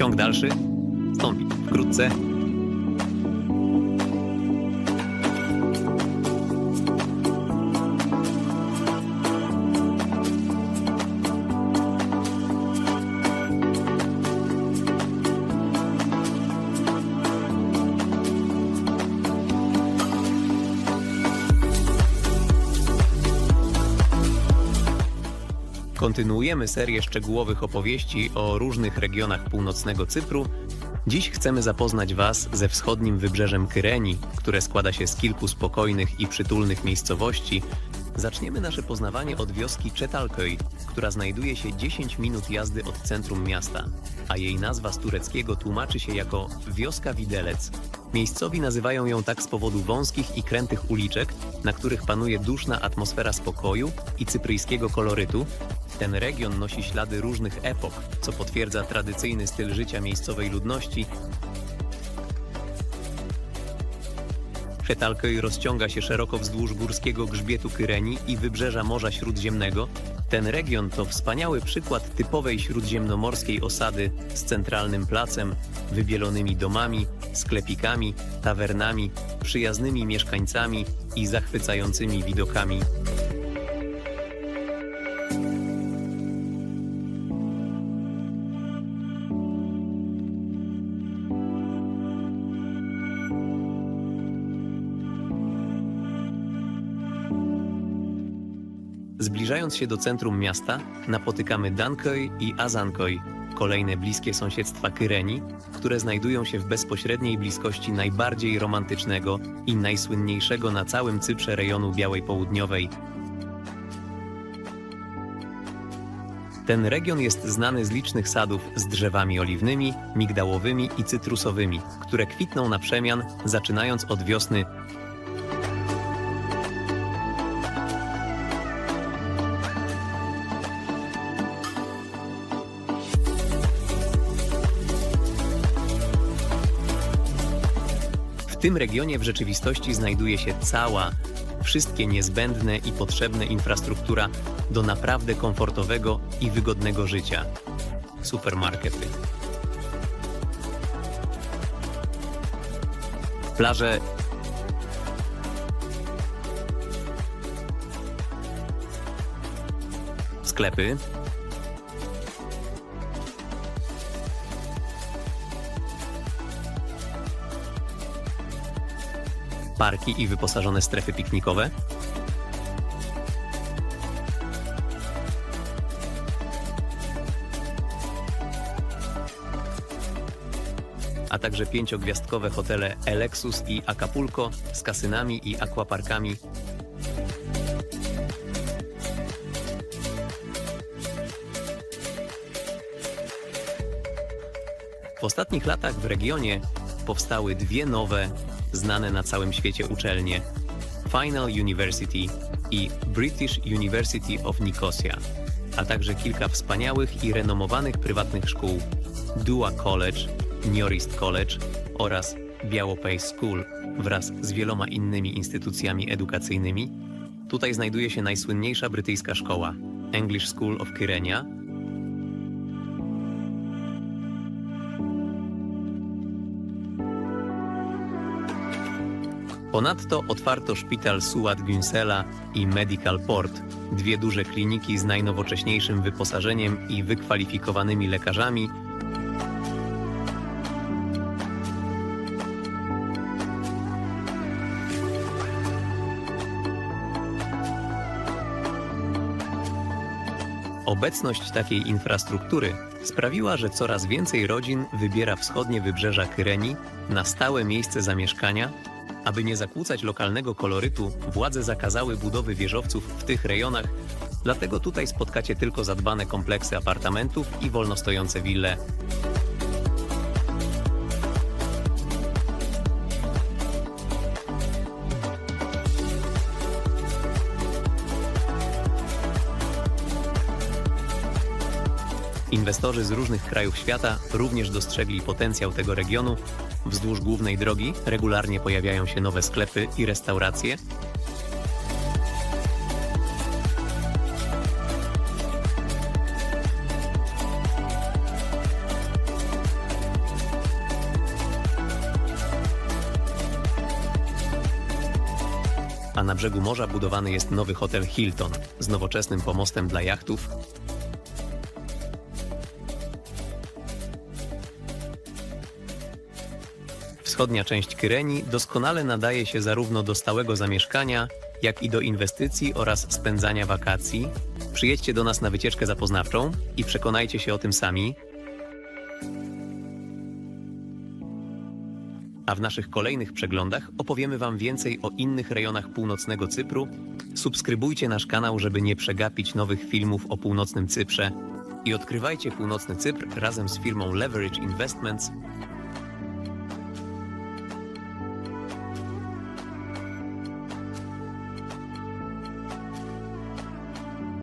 Ciąg dalszy stąpi wkrótce. Kontynuujemy serię szczegółowych opowieści o różnych regionach północnego Cypru. Dziś chcemy zapoznać Was ze wschodnim wybrzeżem Kyreni, które składa się z kilku spokojnych i przytulnych miejscowości. Zaczniemy nasze poznawanie od wioski Çetalköy, która znajduje się 10 minut jazdy od centrum miasta, a jej nazwa z tureckiego tłumaczy się jako wioska widelec. Miejscowi nazywają ją tak z powodu wąskich i krętych uliczek, na których panuje duszna atmosfera spokoju i cypryjskiego kolorytu, ten region nosi ślady różnych epok, co potwierdza tradycyjny styl życia miejscowej ludności. Chetalköy rozciąga się szeroko wzdłuż górskiego grzbietu Kyreni i wybrzeża Morza Śródziemnego. Ten region to wspaniały przykład typowej śródziemnomorskiej osady z centralnym placem, wybielonymi domami, sklepikami, tawernami, przyjaznymi mieszkańcami i zachwycającymi widokami. Zbliżając się do centrum miasta, napotykamy Danköy i Azanköy, kolejne bliskie sąsiedztwa Kyreni, które znajdują się w bezpośredniej bliskości najbardziej romantycznego i najsłynniejszego na całym Cyprze rejonu Białej Południowej. Ten region jest znany z licznych sadów z drzewami oliwnymi, migdałowymi i cytrusowymi, które kwitną na przemian, zaczynając od wiosny tym regionie w rzeczywistości znajduje się cała, wszystkie niezbędne i potrzebne infrastruktura do naprawdę komfortowego i wygodnego życia. Supermarkety. Plaże sklepy, parki i wyposażone strefy piknikowe, a także pięciogwiazdkowe hotele Elexus i Acapulco z kasynami i aquaparkami. W ostatnich latach w regionie powstały dwie nowe, znane na całym świecie uczelnie Final University i British University of Nicosia, a także kilka wspaniałych i renomowanych prywatnych szkół Dua College, Niorist College oraz Białopay School wraz z wieloma innymi instytucjami edukacyjnymi. Tutaj znajduje się najsłynniejsza brytyjska szkoła English School of Kyrenia, Ponadto otwarto szpital Suat Günsela i Medical Port, dwie duże kliniki z najnowocześniejszym wyposażeniem i wykwalifikowanymi lekarzami. Obecność takiej infrastruktury sprawiła, że coraz więcej rodzin wybiera wschodnie wybrzeża Kyreni na stałe miejsce zamieszkania aby nie zakłócać lokalnego kolorytu, władze zakazały budowy wieżowców w tych rejonach, dlatego tutaj spotkacie tylko zadbane kompleksy apartamentów i wolnostojące wille. Inwestorzy z różnych krajów świata również dostrzegli potencjał tego regionu. Wzdłuż głównej drogi regularnie pojawiają się nowe sklepy i restauracje, a na brzegu morza budowany jest nowy hotel Hilton z nowoczesnym pomostem dla jachtów, Wschodnia część Kyrenii doskonale nadaje się zarówno do stałego zamieszkania, jak i do inwestycji oraz spędzania wakacji. Przyjedźcie do nas na wycieczkę zapoznawczą i przekonajcie się o tym sami. A w naszych kolejnych przeglądach opowiemy Wam więcej o innych rejonach północnego Cypru. Subskrybujcie nasz kanał, żeby nie przegapić nowych filmów o północnym Cyprze i odkrywajcie północny Cypr razem z firmą Leverage Investments